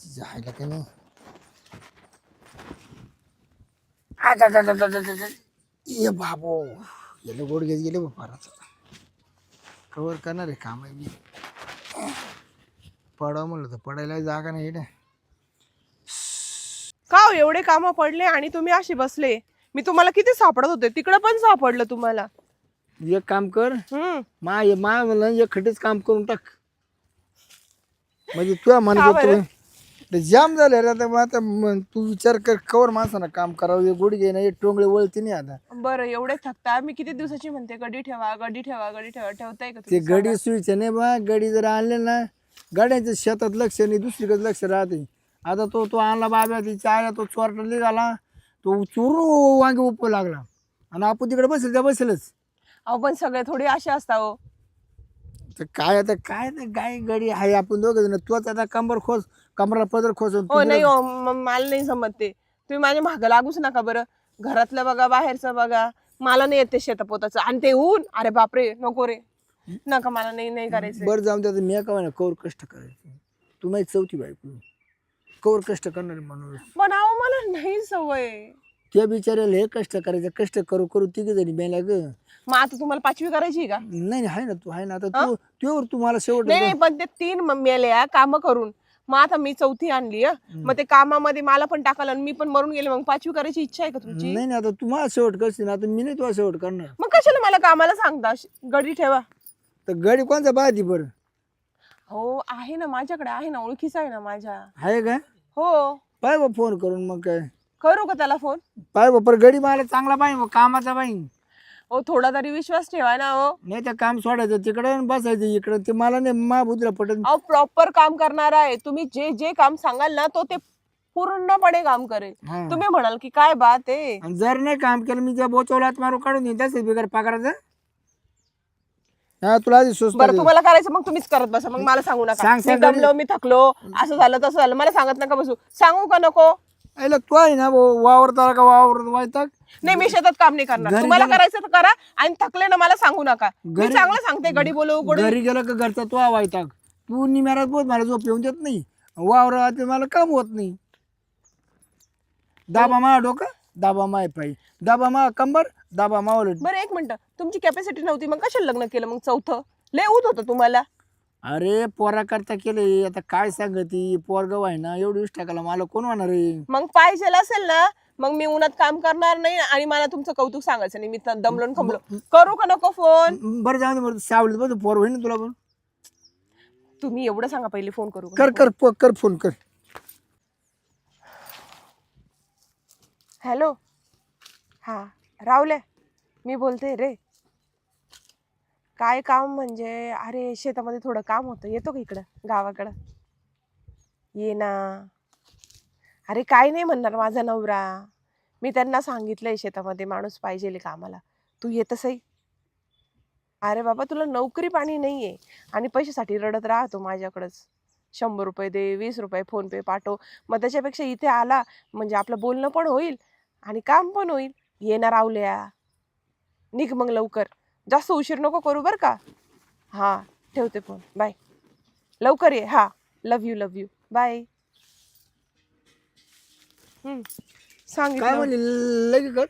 जायला का नाही आता. ये बाबो गेले गोड घेत गेले कवर करणार आहे काम आहे मी पडावं म्हणलं तर पडायला जागा नाही इकडे का हो, एवढे काम पडले आणि तुम्ही अशी बसले? मी तुम्हाला किती सापडत होते? तिकडं पण सापडलं तुम्हाला. एक काम कर. हम्म. मा मा म्हणलं एक खटेच काम करून टाक. म्हणजे तुला म्हणत का बरं? ते जाम झाले रे आता मग आता मग तू विचार कर कवर माणसानं काम करावं हे गोडी घे ना हे टोंगळे वळती नाही आता. बरं एवढे थकता. मी किती दिवसाची म्हणते गडी ठेवा गडी ठेवा गडी ठेवा ठेवताय का ते तुम्ही गडी सुईचे नाही बा गडी जर आणले ना गाड्यांच्या शेतात लक्ष नाही दुसरीकडे लक्ष राहते. आता तो तो आणला बाब्या तिच्या आया तो चोरटा निघाला तो चोरून वांगे उप लागला. आणि आपण तिकडे बसेल त्या बसेलच. अहो पण सगळे थोडे असे असता हो. तर काय आता काय ते गाय गडी आहे? आपण दोघं जण. तोच आता कंबर खोस कमराला पदर तू हो नाही हो म- मला नाही जमत ते. तुम्ही माझ्या मागं लागूच नका बरं. घरातलं बघा बाहेरचं बघा. मला नाही येते शेतापोताचं. आणि ते ऊन अरे बापरे नको रे. नका मला नाही नाही करायचं बरं जाऊन द्या मी काय म्हणा कवर कष्ट करायचं तू चौथी बायको. कवर कष्ट करणार माणूस. पण अहो मला नाही सवय. त्या बिचाऱ्याला हे कष्ट करायचं कष्ट करू करू तिघे जणी मेला ग. मग आता तुम्हाला पाचवी करायची आहे का? नाही नाही, आहे ना तू आहे ना. आता तू तुझ्यावर तू मला शेवट नाही नाही पण ते तीन मेल्या काम करून. मग आता मी चौथी आणली हं. मग ते कामामध्ये मला पण टाकाल आणि मी पण मरून गेले मग पाचवी करायची इच्छा आहे का तुमची? नाही नाही आता तू मला शेवट करशील ना आता मी नाही तुला शेवट करणार. मग कशाला मला कामाला सांगता? श- गडी ठेवा. तर गडी कोणचा बाधी बरं? हो आहे ना माझ्याकडे आहे ना ओळखीचा आहे ना माझ्या. आहे का? हो. पाय बा फोन करून मग काय. करू का त्याला फोन? पाय बा पर गडी मला चांगला पाहिजे कामाचा पाहिजे. हो थोडा तरी विश्वास ठेवा ना हो नाही तर काम सोडायचं तिकडं आणि बसायचं इकडं. ते मला नाही मा बुद्रा पटत अहो प्रॉपर काम करणार आहे. तुम्ही जे जे काम सांगाल ना तो ते पूर्णपणे काम करेल. हा. तुम्ही म्हणाल की काय बात आहे आणि जर नाही काम केलं मी त्या बोचवलात मारू काढून देईन तसेच बिगर पगाराचं. हा तुला आधी बरं तुम्हाला करायचं मग तुम्हीच करत बसा. मग मला सांगू नका. सांग, मी सांग, दमलो मी थकलो असं झालं तसं झालं. मला सांगत नका बसू. सांगू का नको? आईला तू आहे ना भाऊ, वावरता का वावर वायताक नाही मी शेतात काम नाही करणार. घरी तुम्हाला गेलं- करायचं तर करा आणि थकले ना मला सांगू नका. मी घरी- चांगलं सांगते गडी बोलू गोडी. घरी गेलं का घरचा तू वायताक तू निम्यारात बोल मला झोप येऊन देत नाही. वावर मला काम होत नाही. दाबा मा डोकं दाबा माय पायी. दाबा मा कंबर दाबा मा उलट. बरं एक मिनिट. तुमची कॅपॅसिटी नव्हती मग कशाला लग्न केलं मग चौथं? लय ऊत होतं तुम्हाला. अरे पोरा करता केले. आता काय सांगती? पोरगाव आहे ना एवढी टाकायला मला कोण होणार आहे? मग पाहिजे असेल ना मग मी उन्हात काम करणार नाही आणि मला तुमचं कौतुक सांगायचं नाही. मी त- दमलो खमलो. करू का नको फोन? बरं जाऊ दे बरं. सावलीत पोर होईल ना तुला पण. तुम्ही एवढं सांगा पहिले फोन करू कर कर प- कर फोन कर. हॅलो. हा रावले मी बोलते रे. काय काम म्हणजे? अरे शेतामध्ये थोडं काम होतं. येतो का इकडं? गावाकडं? ये ना. अरे काय नाही म्हणणार माझा नवरा. मी त्यांना सांगितलंय शेतामध्ये माणूस पाहिजे कामाला. तू येतसही अरे बाबा तुला नोकरी पाणी नाही आहे आणि पैशासाठी रडत राहतो माझ्याकडंच. शंभर रुपये दे वीस रुपये फोनपे पाठव. मग त्याच्यापेक्षा इथे आला म्हणजे आपलं बोलणं पण होईल आणि काम पण होईल. येणार आवल्या. निघ मग लवकर. जास्त उशीर नको करू बरं का? हां ठेवते फोन बाय लवकर ये. हां love you love you bye काय सांगितलं. म्हणली? लगे कर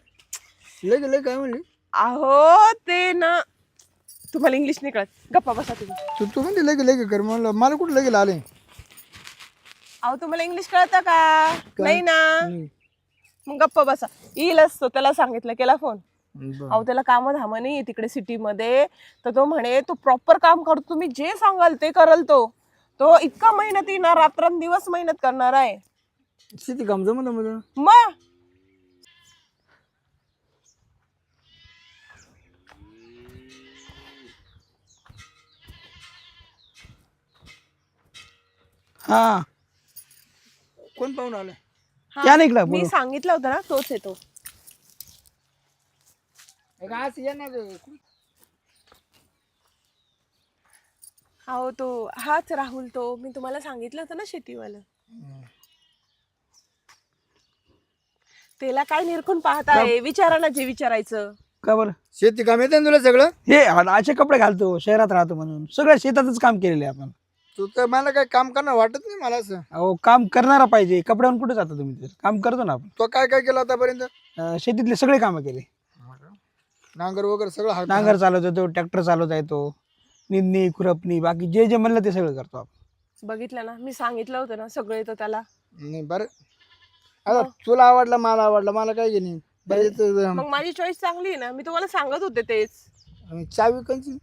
लगे लगे काय म्हणली? अहो ते ना तुम्हाला इंग्लिश नाही कळत. गप्पा बसा तुम्ही. तू तू म्हणते लगे लगे कर म्हणलं मला कुठं लगे आले? अहो तुम्हाला इंग्लिश कळतं का? नाही ना? मग गप्पा बसा. येईलच तो त्याला सांगितलं केला फोन अहो त्याला काम धाम नाही तिकडे सिटीमध्ये. तर तो म्हणे तो प्रॉपर काम करतो तुम्ही जे सांगाल ते करल तो. तो इतका मेहनती ना रात्रंदिवस मेहनत करणार आहे. शेती काम जमत मग हा. कोण पाहून आलं? त्या निघला मी सांगितलं होतं ना तोच येतो आज येणार अहो तो हाच राहुल तो मी तुम्हाला सांगितलं होतं ना शेतीवालं. त्याला काय निरखून पाहताय? विचारा ना जे विचारायचं. का बरं? शेती काम येते ना तुला सगळं? हे असे कपडे घालतो शहरात राहतो म्हणून. सगळं शेतातच काम केलेलं आहे आपण. तू तर मला काही काम करणं वाटत नाही मला असं. अहो काम करणारा पाहिजे. कपड्यावर कुठे जाता तुम्ही? तर काम करतो ना आपण. तो काय काय केलं आतापर्यंत? अं, शेतीतले सगळे कामं केले. नांगर वगैरे सगळं हात नांगर चालवता येतो ट्रॅक्टर चालवता येतो निंदणी खुरपणी बाकी जे जे म्हणलं ते सगळं करतो आपण. बघितलं ना मी सांगितलं होतं ना सगळं येतं त्याला. नाही बरं. आता तुला आवडला मला आवडला मला काय नाही बरं इथं, मग माझी चॉईस चांगली आहे ना मी तुम्हाला सांगत होते तेच. चावी कंची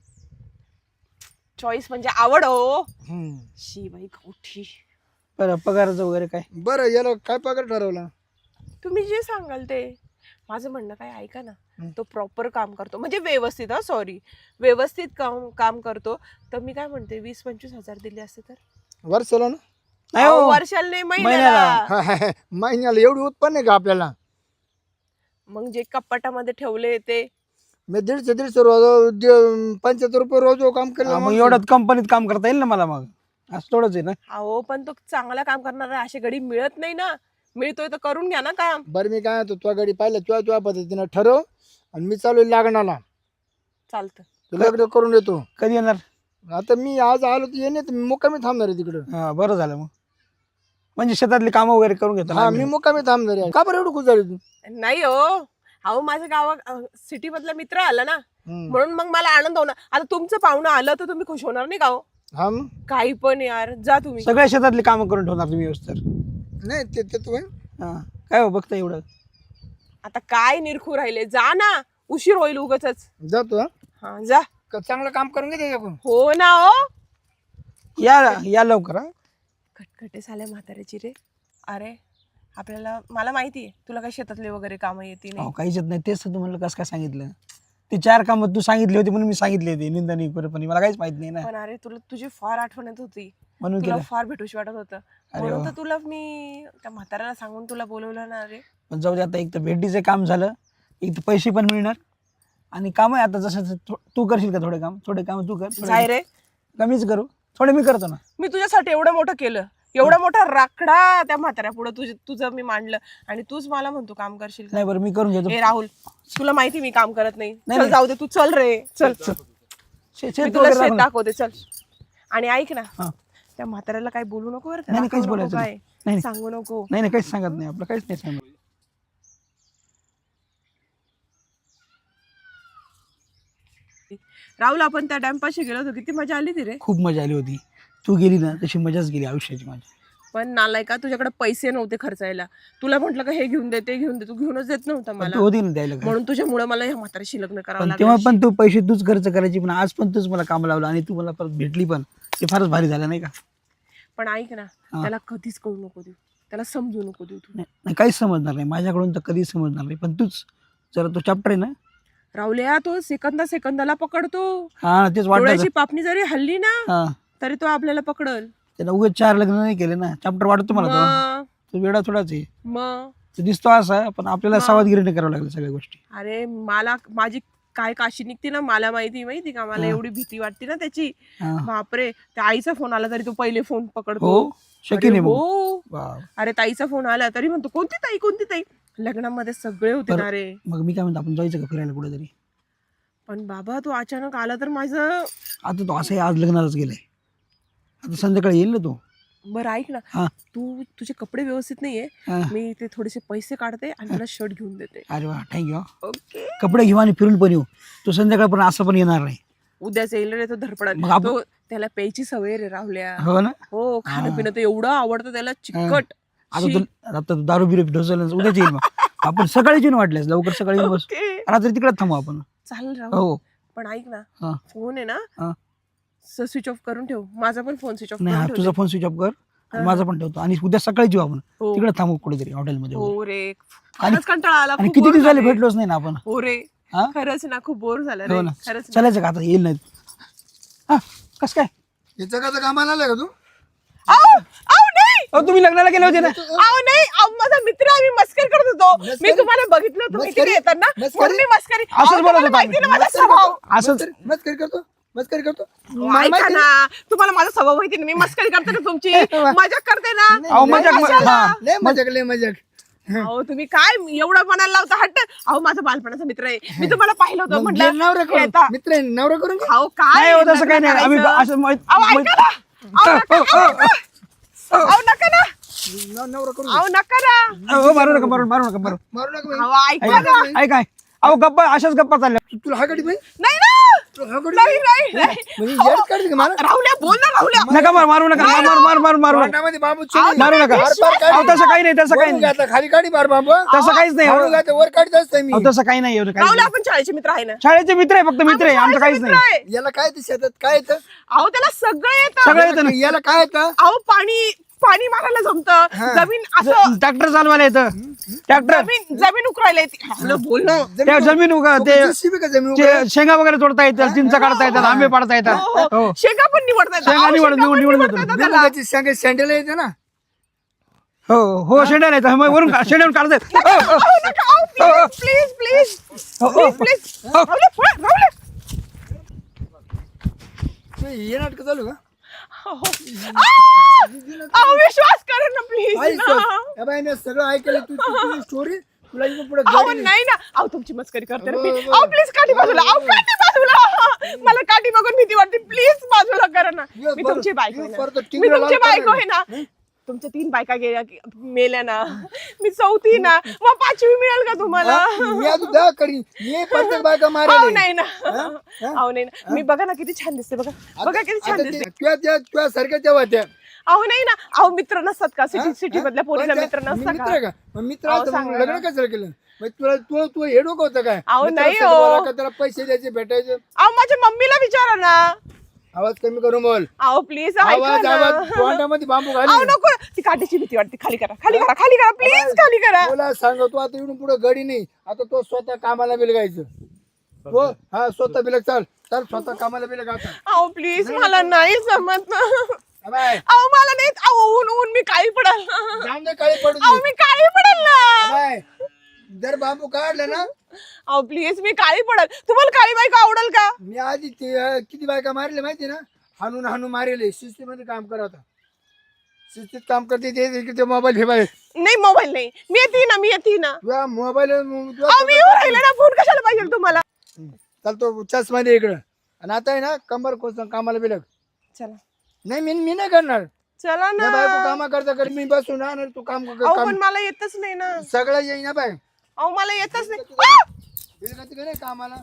चॉईस म्हणजे आवड हो. हम्म. शी बाई गवठी बरं पगाराचं वगैरे काय? बरं याला काय पगार ठरवला? तुम्ही जे सांगाल ते. माझं म्हणणं काय ऐका ना. तो प्रॉपर काम करतो. म्हणजे व्यवस्थित हा सॉरी व्यवस्थित काम काम करतो. तर मी काय म्हणते वीस पंचवीस हजार दिले असते तर? वर्षाला ना? नाही अहो, हो. वर्षाला नाही महिन्याला. महिन्याला. महिन्याला एवढी उत्पन्न आहे का आपल्याला? मग जे कपाटामध्ये ठेवले ते. मी दीडशे दीडशे रोज दि- पंच्याहत्तर रुपये रोज काम हा, केलं मग एवढ्यात कंपनीत काम करता येईल ना मला मग? असं थोडंच आहे ना? अहो पण तो चांगला काम करणारा अशी गडी मिळत नाही ना. मिळतोय तर करून घ्या ना काम. बरं मी काय तुझ्या गाडी पाहिलं तुझ्या तुझ्या पद्धतीनं ठरव आणि मी चालू लागणाला चालतं. तू लग्न करून येतो. कधी येणार? आता मी आज आलो तर येणे तर मी मुक्कामी थांबणार आहे तिकडं. हा बरं झालं मग. म्हणजे शेतातली कामं वगैरे करून घेतो ना हा आम्ही. मी मुक्कामी थांबणार आहे. का बरं एवढं खुश झाली तू? नाही हो. अहो माझ्या गावा सिटी मधला मित्र आला ना हम्म. म्हणून मग मला आनंद होणार. आता तुमचं पाहुणं आलं तर तुम्ही खुश होणार नाही का हो? हा मग? काही पण यार जा तुम्ही. सगळ्या शेतातली कामं करून ठेवणार तुम्ही व्यवस्थित. नाही ते ते तू हा. काय हो बघता एवढं? आता काय निरखू राहिले? जा ना. उशीर होईल उगच जातो हा? हा जा. का चांगलं काम करून घे त्याच्याकडून हो ना हो. या या लवकर हा. खटखटे झाले म्हाताऱ्याची रे. अरे आपल्याला मला माहिती आहे तुला काही शेतातले वगैरे कामं येते अहो नाही काहीच येत नाही. तेच तर तुम्हाला कसं काय सांगितलं? ते चार कामं तू सांगितली होती म्हणून मी सांगितले होते. निंदणी खुरपणी मला काहीच माहीत नाही ना. पण अरे तुला तुझी फार आठवण येत होती. म्हणून तुला केलं. फार भेटूशी वाटत होतं. अरे म्हणून वा. तर तुला मी त्या म्हाताऱ्याला सांगून तुला बोलवलं ना अरे पण जाऊ दे आता एक तर भेटीचं काम झालं. एक तर पैसे पण मिळणार. आणि काम आहे आता जसं तू करशील का थोडे काम? थोडे काम तू कर. थोडे जाय रे. कमीच करू. थोडे मी करतो ना. मी तुझ्यासाठी एवढं मोठं केलं. एवढा मोठा राखडा त्या म्हाताऱ्या पुढे तुझ तुझं मी मांडलं आणि तूच मला म्हणतो काम करशील का? नाही बरं मी करून घेतो ए राहुल तुला माहिती मी काम करत नाही नाही, चल नाही. जाऊ दे तू चल रे चल शे- मी शेत तुला वगैरे शेत. दाखवते चल आणि ऐक ना हा. त्या म्हाताऱ्याला काही बोलू नको बरं का? नाही, नाही, काहीच दाखवू नको बोलायचं काय नाही. नाही. सांगू नको नाही नाही काहीच सांगत नाही आपलं काहीच नाही सांगत राहुल आपण त्या डॅम पाशी गेलो होतो किती मजा आली ती रे खूप मजा आली होती तू गेली ना तशी मजाच गेली आयुष्याची माझी. पण नालाय का तुझ्याकडे पैसे नव्हते खर्चायला. तुला म्हटलं का हे घेऊन दे ते घेऊन दे. तू घेऊनच देत नव्हता पण मला. तू होती ना द्यायला. म्हणून तुझ्यामुळे मला ह्या म्हाताऱ्याशी लग्न करावं पण लागलं. तेव्हा पण तू पैसे तूच खर्च करायची पण आज पण तूच मला काम लावलं आणि तू मला परत भेटली पण. ते फारच भारी झालं नाही का? पण ऐक ना हा. त्याला कधीच कळू नको देऊ. त्याला समजू नको देऊ तू. नाही नाही, काहीच समजणार नाही. माझ्याकडून तर कधीच समजणार नाही. पण तूच जरा तो चॅप्टर आहे ना? राहुल्या तो सेकंदा सेकंदाला पकडतो. हा तेच वाटलं डोळ्याची पापणी जरी हल्ली ना हा. तरी तो आपल्याला पकडल. त्याला उगाच चार लग्न नाही केले ना. चॅप्टर वाटतो मला तो. मग? तो वेळा थोडाच आहे. मग? तो दिसतो असा पण आपल्याला. सावधगिरीने करावं लागलं सगळ्या गोष्टी. अरे मला माझी काय काशी निघते ना मला माहिती माहिती का? मला हा. एवढी भीती वाटते ना त्याची. हा. बापरे त्या आईचा फोन आला तरी तो पहिले फोन पकडतो. हो शक्य अरे नाही हो. अरे ताईचा फोन आला तरी म्हणतो कोणती ताई कोणती ताई? लग्नामध्ये सगळे होते. ना रे. मग मी काय म्हणतो आपण जायचं का फिरायला कुठेतरी? पण बाबा तो अचानक आला तर माझं आता तो असंही आज लग्नालाच गेलाय. आता संध्याकाळी येईल ना तो? बरं ऐक ना. हा. तू तुझे कपडे व्यवस्थित नाहीये. हा. मी ते थोडेसे पैसे काढते आणि त्याला शर्ट घेऊन देते. अरे वा थँक्यू ओके कपडे घेऊ आणि फिरून पण येऊ. तो संध्याकाळपर्यंत असं पण येणार नाही. उद्याच येईल रे तो आपण- तो त्याला प्यायची सवय रे राहुल्या. हो ना? हो खाणं. पिणं तर एवढं आवडतं त्याला चिकट. आता तू आता तू दारू बिरू ढोसल उद्याच येईल मग. आपण सकाळीच येऊन वाटल्यास लवकर सकाळी येऊन बस. ओके रात्री तिकडे थांबू आपण. चालेल राहू हो. पण ऐक ना. फोन आहे ना. स्विच ऑफ करून ठेव. माझा पण फोन स्विच ऑफ नाही हा करून तुझा फोन स्विच ऑफ कर. आणि. माझा पण ठेवतो. आणि उद्या सकाळी येऊ आपण. हो. तिकडे थांबू कुठेतरी हॉटेलमध्ये वगैरे. हो रे. आणि- खरंच कंटाळा आला आणि खूप किती bore दिवस झाले. झाले. भेटलोच नाही ना आपण? हो रे. हा? खरंच ना खूप बोर झालं हो रे ना. खरंच ना. चालायचं का आता? येईल नाही. हा कस काय? याचं का कामाला आलाय का तू? आऊ, आऊ, नाही! अहो तुम्ही लग्नाला गेले होते ना? आऊ, नाही! आऊ, माझा मित्र आम्ही मस्करी करत होतो. मी मस्करी? तुम्हाला बघितलं मस्करी? का येताना. मस्करी? म्हणून मी मस्करी. असंच बोलत तुम्हाला होता माहिती ना आम्ही. माझा स्वभाव. असंच. मस्करी मस्करी करतो? मस्करी करतो? अहो, मला ऐका माहिती ना. तुम्हाला माझा स्वभाव माहिती ना. मी मस्करी करते ना तुमची? मजाक करते ना? अहो मजाक कशाला? हा लय मजाक लय मजाक. अहो तुम्ही काय एवढं म्हणायला लावता? हट्ट अहो माझा बालपणाचा मित्र आहे. मी तुम्हाला पाहिलं होतं. मग नवरा म्हटलं करून येता. मित्र आहे, नवरा करून घे. अहो काय नाही हो तसं काही नाही. आम्ही करायचं? असं माहित- अहो, माहित- ऐका ना. अहो, नका, अहो, अहो, नका ना. न- नवरा करू अहो नका ना. अहो, मारू नका मारू मारू नका मारू. मारू नका बाई. अहो ऐका ना. ऐक काय अहो गप्पा अशाच गप्पा चालल्या. तू- तुला हा गाडी बाई नाही ना हा नाही नाही नाही. म्हणजे येड काढते का मला. राहुल्या बोल ना राहुल्या नका मारू मारू नका मारू मारू मारू मारू मारू नका. तोंडामध्ये बांबू अहो, चिरून मारू नका. बार बार काढी. अहो तसं काही नाही तसं काही वरून नाही. घातला, खाली काढी बार बांबू तसं काहीच नाही अहो घातलं, वर काढत असतं मी. अहो, तसं काही नाही एवढं काही राहुल्या नाही. आपण शाळेचे मित्र आहे ना. शाळेचे मित्र आहे फक्त मित्र आहे आमचं काहीच नाही. याला काय ते शेतात काय येतं? अहो त्याला सगळं येतं. सगळं येतं ना. याला काय येतं? अहो पाणी पाणी मारायला जमतं. जमीन असं ट्रॅक्टर चालवायला येतं. ट्रॅक्टर. जमीन जमीन उकरायला येते. राहुल्या, बोल ना. त्या जमीन उगा ते JCB का जमीन उगा? ते शेंगा वगैरे तोडता येतात चिंच काढता येतात आंबे पाडता येतात. हो, हो. हो. शेंगा पण निवडता येतात. शेंगा अहो, निवड- शेंगा पण निवड- निवड- निवडता येतात त्याला. सँडल येते ना? हो हो शेंड्या येतात मग वरून का- शेंड्यावरून काढतात हो, हो. अहो, नका, अहो, प्लीज प्लीज हो, प्लीज प्लीज राहुल्या, पळ, राहुल्या. ते हे. नाटक चालू का? अहो, विश्वास करा ना प्लीज. या बाईने सगळं ऐकलं तू तुझी स्टोरी तुला इकडे पुढे अहो गाडी नाही. ना. अहो तुमची मस्करी करते ना मी. अहो प्लीज काठी बाजूला. अहो काठी बाजूला. मला काठी बघून भीती वाटते. प्लीज बाजूला करा ना. मी तुमची बायको आहे ना. मी तुमची बायको. आहे ना. तुमच्या तीन बायका गेल्या की- मेल्या ना? मी चौथी ना? मग पाचवी मिळेल का तुम्हाला? मी आता दहा करीन मी प्रत्येक बायका अहो मारेल नाही ना. अहो नाही ना. मी बघा ना किती छान दिसते बघा. बघा किती छान दिसते. तुझ्या सारख्या तेव्हा त्या अहो नाही ना. अहो मित्र नसतात का? सिटी सिटी हा? मधल्या पोरीला मित्र नसतात मित्र का? आहे का? मग मित्र अहो, असतं मग सांगा लग्न. कसं केलं? मग तुला तू तू हे डोकं होतं काय? अहो, मित्र नाही असतं हो. बोला का त्याला पैसे द्यायचे भेटायचे? अहो माझ्या मम्मीला विचारा ना. आवाज कमी करून बोल. अहो प्लीज आवाज आवाज. तोंडामध्ये बांबू अहो घाली नको. ती काठीची भीती वाटते. खाली करा खाली करा खाली करा प्लीज खाली करा. तुला सांगतो आता इकडून पुढे गडी नाही. आता तो स्वतः कामाला बिलगायचं. तो हा स्वतः बिलग. चाल चल स्वतः कामाला बिलग आता. अहो प्लीज मला नाही जमत बाय. अहो मला नाही. अहो ऊन ऊन मी काळी पडल जाऊन दे काळी पडू अहो दे मी काळी पडल ना. बाय. जर बांबू काढला ना अहो प्लीज मी काळी पडल तुम्हाला काळी बायको आवडेल का? मी आधी ते अं, किती बायका मारले माहिती ना? हाणून हाणून मारेले. शिस्तीमध्ये काम करत शिस्तीत काम करते ते ते मोबाईल हे नाही मोबाईल नाही. मी येते ना मी येते ना. मोबाईल अहो मी राहिले ना फोन कशाला पाहिजे तुम्हाला? चालतो चष्मा दे इकडं. आणि आता आहे ना कंबर कोस कामाला बिलग. चला. नाही मी मी नाही करणार. चला ना बायको कामा करता कर मी बसून राहणार तू काम अहो पण मला येतच नाही ना. सगळं येईन ना बाय. अहो मला येतच नाही! बिलगती का नाही कामाला?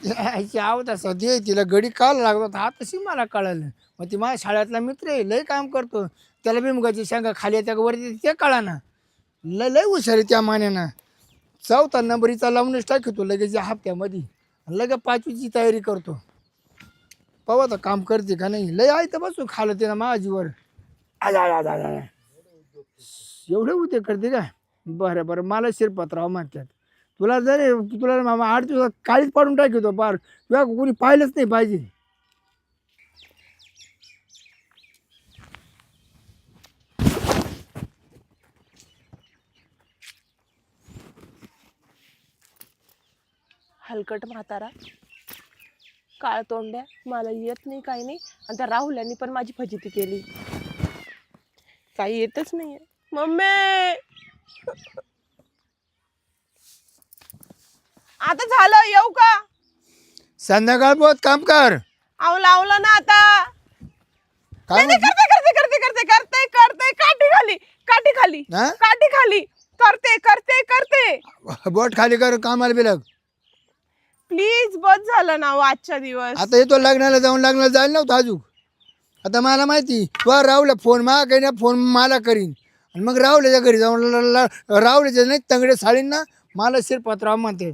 याची आवत असं. दे तिला गडी काल लागत हा तशी मला कळालं. मग ती माझ्या शाळेतला मित्र आहे. लय काम करतो. त्याला बी मुगाची शेंगा खाली येत्या का वरती ते कळा ना लय लय हुशार आहे त्या मान्यानं. चौथा नंबरीचा लावूनच टाकतो. लगेच या हप्त्यामध्ये. लगे पाचवीची तयारी करतो. पाहू आता काम करते का नाही. लय आहे तर बसू खालं ते ना माझीवर आजा आजा आजा आजा. एवढे उते करते का? बरं बरं. मला शिरपतराव म्हणतात. तुला जरी तुला मामा आठ दिवसात काळीच पाडून टाकतो पार. तुला कोणी पाहिलंच नाही पाहिजे. हलकट म्हातारा. काळ तोंड्या मला येत नाही काही नाही. आणि त्या राहुल यांनी पण माझी फजिती केली. काही येतच नाहीये. मम्मी! आता झालं येऊ का? संध्याकाळ बहुत काम कर. अहो लावलं ना आता. काय नाही, नाही, करते करते करते करते करते करते. काठी खाली काठी खाली. हा? काठी खाली. करते करते करते? बोट खाली कर कामाला बिलग. प्लीज बस झालं ना हो आजच्या दिवस. आता येतो लग्नाला जाऊन लग्नाला जायला नव्हतं अजून. आता मला माहिती तुला राहुल्या फोन मा काही ना फोन मला करीन. आणि मग रावल्याच्या घरी जाऊन रावल्याच्या नाही तंगडे साळींना ना मला शिरपतराव म्हणते